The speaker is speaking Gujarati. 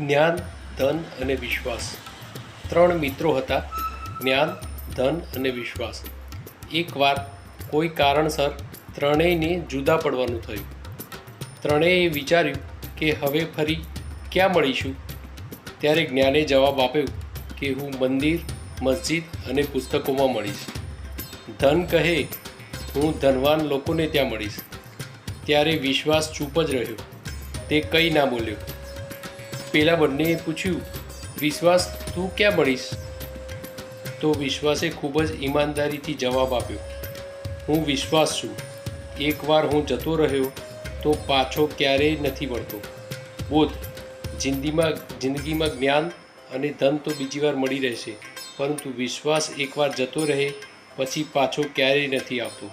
જ્ઞાન, ધન અને વિશ્વાસ. ત્રણ મિત્રો હતા. જ્ઞાન, ધન અને વિશ્વાસ. એકવાર કોઈ કારણસર ત્રણેયને જુદા પડવાનું થયું. ત્રણેયે વિચાર્યું કે હવે ફરી ક્યાં મળીશું? ત્યારે જ્ઞાને જવાબ આપ્યો કે હું મંદિર, મસ્જિદ અને પુસ્તકોમાં મળીશ. ધન કહે, હું ધનવાન લોકોને ત્યાં મળીશ. ત્યારે વિશ્વાસ ચૂપ જ રહ્યો. તે કંઈ ના બોલ્યો. પેલા બંનેએ પૂછ્યું, વિશ્વાસ, તું ક્યાં મળીશ? તો વિશ્વાસે ખૂબ જ ઈમાનદારીથી જવાબ આપ્યો, હું વિશ્વાસ છું. એકવાર હું જતો રહ્યો તો પાછો ક્યારેય નથી મળતો. બોધ જિંદગીમાં જિંદગીમાં જ્ઞાન અને ધન તો બીજી વાર મળી રહેશે, પરંતુ વિશ્વાસ એકવાર જતો રહે, પછી પાછો ક્યારેય નથી આવતો.